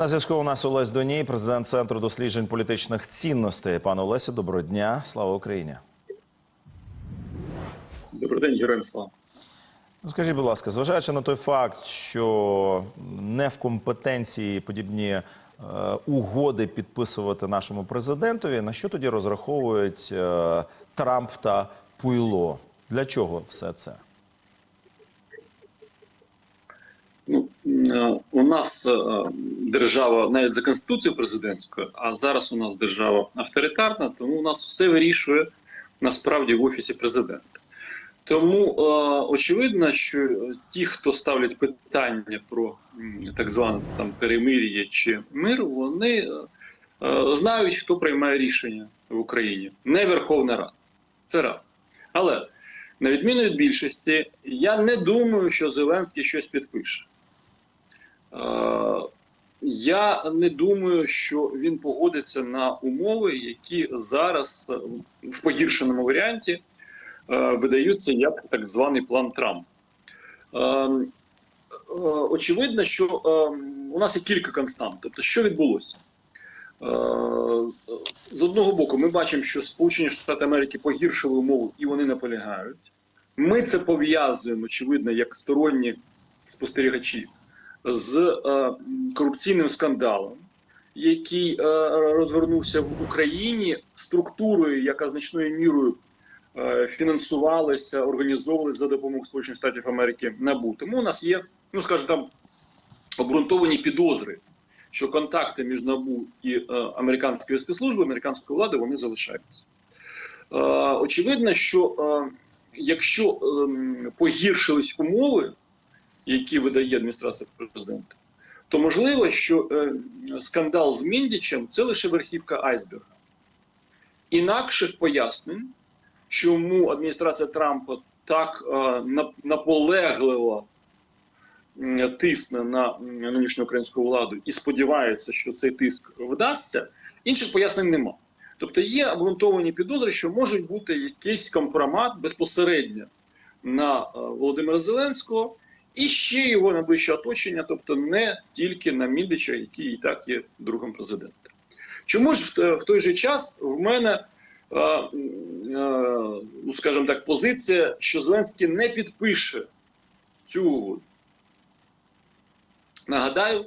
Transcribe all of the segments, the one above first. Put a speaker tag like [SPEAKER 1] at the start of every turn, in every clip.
[SPEAKER 1] На зв'язку у нас Олесь Доній, президент Центру досліджень політичних цінностей. Пане Олесю, доброго дня. Слава Україні.
[SPEAKER 2] Добрий день, героям слава.
[SPEAKER 1] Ну, скажіть, будь ласка, зважаючи на той факт, що не в компетенції подібні е, угоди підписувати нашому президентові, на що тоді розраховують е, Трамп та Пуйло? Для чого все це?
[SPEAKER 2] Ну е, у нас е, держава навіть за конституцією президентською, а зараз у нас держава авторитарна, тому у нас все вирішує насправді в офісі президента. Тому е, очевидно, що ті, хто ставлять питання про так зване там перемир'я чи мир, вони е, е, знають, хто приймає рішення в Україні, не Верховна Рада. Це раз. Але на відміну від більшості, я не думаю, що Зеленський щось підпише. Е, Я не думаю, що він погодиться на умови, які зараз в погіршеному варіанті е, видаються як так званий план Трампа. Е, Очевидно, що у нас є кілька констант. Тобто, що відбулося? З одного боку, ми бачимо, що Сполучені Штати Америки погіршили умови і вони наполягають. Ми це пов'язуємо, очевидно, як сторонні спостерігачі з е, корупційним скандалом, який е, розгорнувся в Україні структурою, яка значною мірою е, фінансувалася, організовувалася за допомогою Сполучених Штатів Америки НАБУ. Тому у нас є, ну скажімо, там обґрунтовані підозри, що контакти між НАБУ і американською спецслужбою, американською владою, вони залишаються. Очевидно, що якщо е, погіршились умови, які видає адміністрація президента, то можливо, що е, скандал з Міндічем це лише верхівка айсберга. Інакших пояснень, чому адміністрація Трампа так е, наполегливо тисне на нинішню українську владу і сподівається, що цей тиск вдасться, інших пояснень нема. Тобто є обґрунтовані підозри, що може бути якийсь компромат безпосередньо на е, Володимира Зеленського і ще його найближче оточення, тобто не тільки на Міндича, який і так є другом президента. Чому ж в, той же час в мене, е, е, ну скажімо так, позиція, що Зеленський не підпише цю угоду? Нагадаю,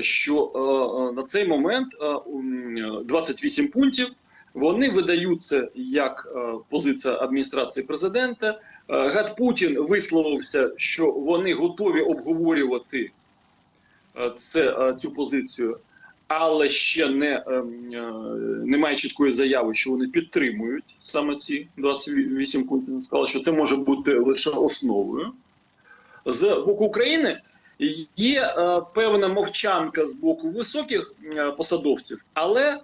[SPEAKER 2] що е, на цей момент е, 28 пунктів вони видаються як позиція адміністрації президента. Е, Гад Путін висловився, що вони готові обговорювати е, це, е, цю позицію, але ще не, е, м, е, немає чіткої заяви, що вони підтримують саме ці 28 пунктів. Сказали, що це може бути лише основою. З боку України є певна мовчанка з боку високих посадовців, але е,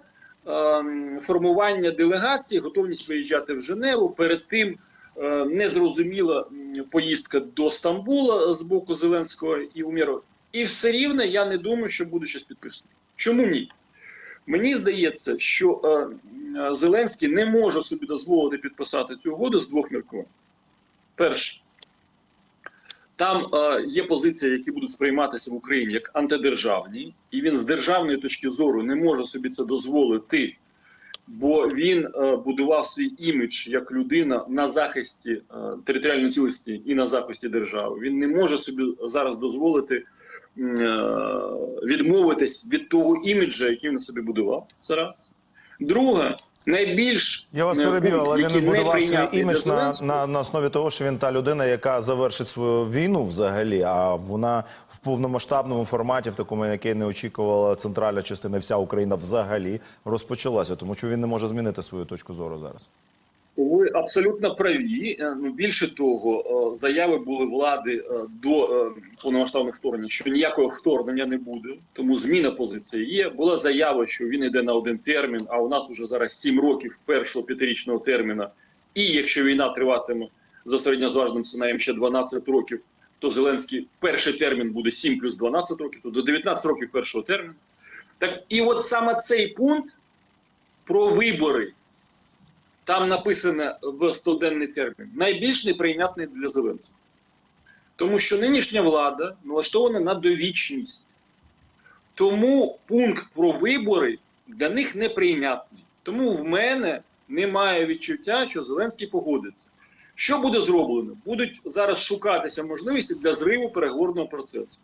[SPEAKER 2] формування делегації, готовність виїжджати в Женеву. Перед тим незрозуміла м, поїздка до Стамбула з боку Зеленського і Умєрова. І все рівно я не думаю, що буде щось підписано. Чому ні? Мені здається, що е, е, Зеленський не може собі дозволити підписати цю угоду з двох міркувань. Перше, там е, є позиції, які будуть сприйматися в Україні як антидержавні, і він з державної точки зору не може собі це дозволити, бо він е, будував свій імідж як людина на захисті е, територіальної цілості і на захисті держави. Він не може собі зараз дозволити е, відмовитись від того іміджа, який він собі будував. Це раз. Друге, найбільш
[SPEAKER 1] Я вас
[SPEAKER 2] е,
[SPEAKER 1] але він
[SPEAKER 2] не
[SPEAKER 1] будував свій імідж на, на, на основі того, що він та людина, яка завершить свою війну взагалі. А вона в повномасштабному форматі, в такому, який не очікувала центральна частина, вся Україна взагалі розпочалася, тому що він не може змінити свою точку зору зараз.
[SPEAKER 2] Ви абсолютно праві. Е, Ну більше того, е, заяви були влади е, до повномасштабного вторгнення, що ніякого вторгнення не буде, тому зміна позиції є. Була заява, що він йде на один термін. А у нас вже зараз 7 років першого п'ятирічного терміна. І якщо війна триватиме за середньозважним сценарієм ще 12 років, то Зеленський перший термін буде 7 плюс 12 років, то до 19 років першого терміну. Так і от саме цей пункт про вибори там написано в 100-денний термін, найбільш неприйнятний для Зеленського. Тому що нинішня влада налаштована на довічність. Тому пункт про вибори для них неприйнятний. Тому в мене немає відчуття, що Зеленський погодиться. Що буде зроблено? Будуть зараз шукатися можливості для зриву переговорного процесу.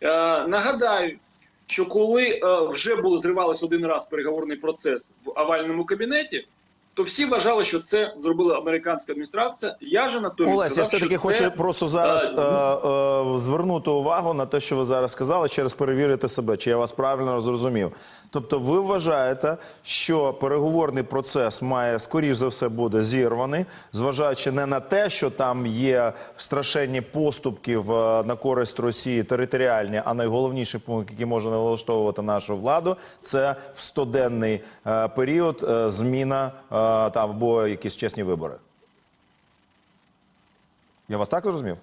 [SPEAKER 2] Е, нагадаю, що коли е, вже було зривалися один раз переговорний процес в овальному кабінеті, то всі вважали, що це зробила американська адміністрація. Я же натомість
[SPEAKER 1] Олесь, я все-таки хочу
[SPEAKER 2] це,
[SPEAKER 1] просто зараз
[SPEAKER 2] е,
[SPEAKER 1] е, е, звернути увагу на те, що ви зараз сказали, через перевірити себе, чи я вас правильно зрозумів. Тобто, ви вважаєте, що переговорний процес має скоріш за все буде зірваний, зважаючи не на те, що там є страшенні поступки в е, на користь Росії територіальні, а найголовніший пункт, який може налаштовувати нашу владу, це в 100-денний е, період е, зміна е, там або якісь чесні вибори. Я вас так зрозумів?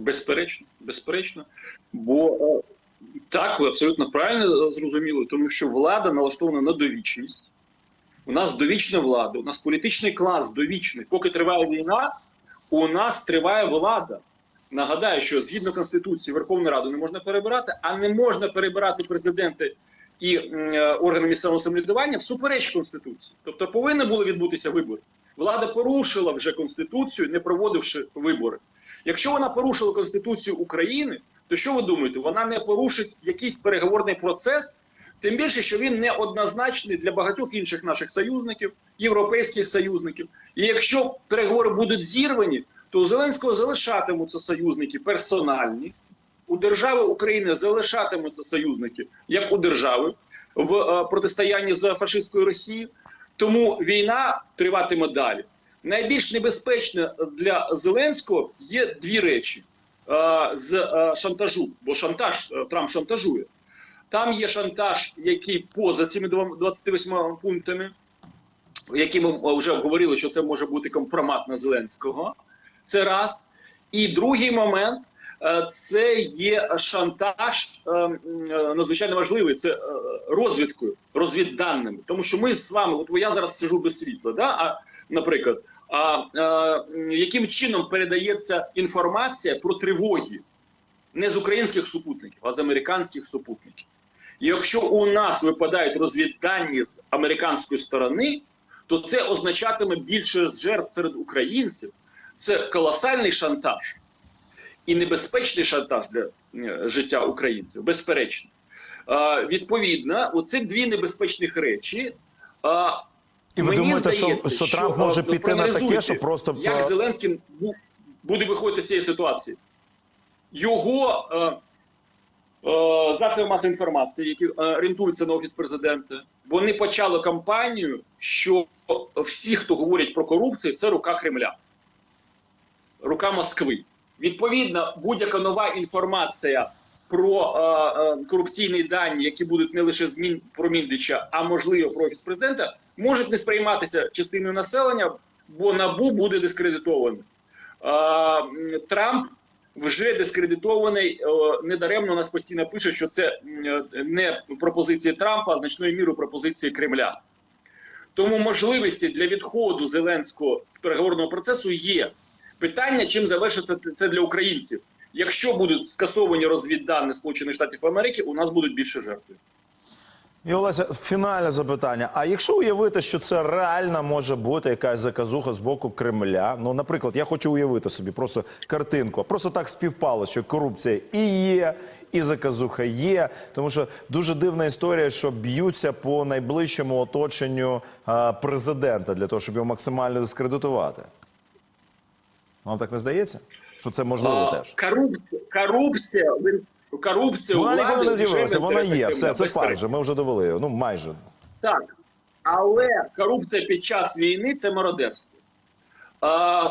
[SPEAKER 2] Безперечно, безперечно. Бо е, так, ви абсолютно правильно зрозуміли, тому що влада налаштована на довічність. У нас довічна влада, у нас політичний клас довічний. Поки триває війна, у нас триває влада. Нагадаю, що згідно Конституції Верховну Раду не можна перебирати, а не можна перебирати президента і е, органи місцевого самоврядування всупереч Конституції. Тобто повинні були відбутися вибори. Влада порушила вже Конституцію, не проводивши вибори. Якщо вона порушила Конституцію України, то що ви думаєте? Вона не порушить якийсь переговорний процес, тим більше, що він неоднозначний для багатьох інших наших союзників, європейських союзників. І якщо переговори будуть зірвані, то у Зеленського залишатимуться союзники персональні. У держави України залишатимуться союзники, як у держави, в е, протистоянні з фашистською Росією. Тому війна триватиме далі. Найбільш небезпечне для Зеленського є дві речі е, з е, шантажу, бо шантаж Трамп шантажує. Там є шантаж, який поза цими двом- 28 пунктами, які ми вже говорили, що це може бути компромат на Зеленського. Це раз. І другий момент це є шантаж е, е, надзвичайно важливий. Це е, розвідкою, розвідданими. Тому що ми з вами, от я зараз сижу без світла, да? а, наприклад, а, е, яким чином передається інформація про тривоги не з українських супутників, а з американських супутників. Якщо у нас випадають розвіддані з американської сторони, то це означатиме більше жертв серед українців. Це колосальний шантаж і небезпечний шантаж для е, життя українців, безперечно. Відповідно, оці дві небезпечних речі.
[SPEAKER 1] І ви
[SPEAKER 2] мені
[SPEAKER 1] думаєте, що-
[SPEAKER 2] здається,
[SPEAKER 1] що Трамп може піти на таке, що просто
[SPEAKER 2] як Зеленський буде виходити з цієї ситуації. Його е, е, засоби масової інформації, які е, орієнтуються на офіс президента, вони почали кампанію, що всі, хто говорять про корупцію, це рука Кремля, рука Москви. Відповідно, будь-яка нова інформація про е, е, корупційні дані, які будуть не лише з Мін, про Міндича, а можливо про офіс президента, можуть не сприйматися частиною населення, бо набу буде дискредитоване. Е, Трамп вже дискредитований. е, Недаремно нас постійно пишуть, що це не пропозиції Трампа, а значною мірою пропозиції Кремля. Тому можливості для відходу Зеленського з переговорного процесу є. Питання, чим завершиться це для українців. Якщо будуть скасовані розвіддані Сполучених Штатів Америки, у нас будуть більше жертв.
[SPEAKER 1] І Олеся, фінальне запитання. А якщо уявити, що це реально може бути якась заказуха з боку Кремля? Ну, наприклад, я хочу уявити собі просто картинку. Просто так співпало, що корупція і є, і заказуха є. Тому що дуже дивна історія, що б'ються по найближчому оточенню президента для того, щоб його максимально дискредитувати. Вам так не здається? Що це можливо
[SPEAKER 2] А,
[SPEAKER 1] теж?
[SPEAKER 2] Корупція, корупція, корупція
[SPEAKER 1] Вона ніколи не з'явилася, вона є. Все, це факт вже. Ми вже довели. Ну майже.
[SPEAKER 2] Так. Але корупція під час війни це мародерство. А,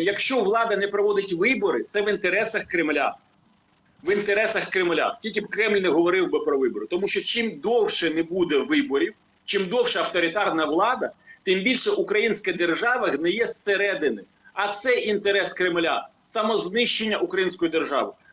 [SPEAKER 2] якщо влада не проводить вибори, це в інтересах Кремля. В інтересах Кремля. Скільки б Кремль не говорив би про вибори. Тому що чим довше не буде виборів, чим довше авторитарна влада, тим більше українська держава гниє зсередини. А це інтерес Кремля самознищення української держави.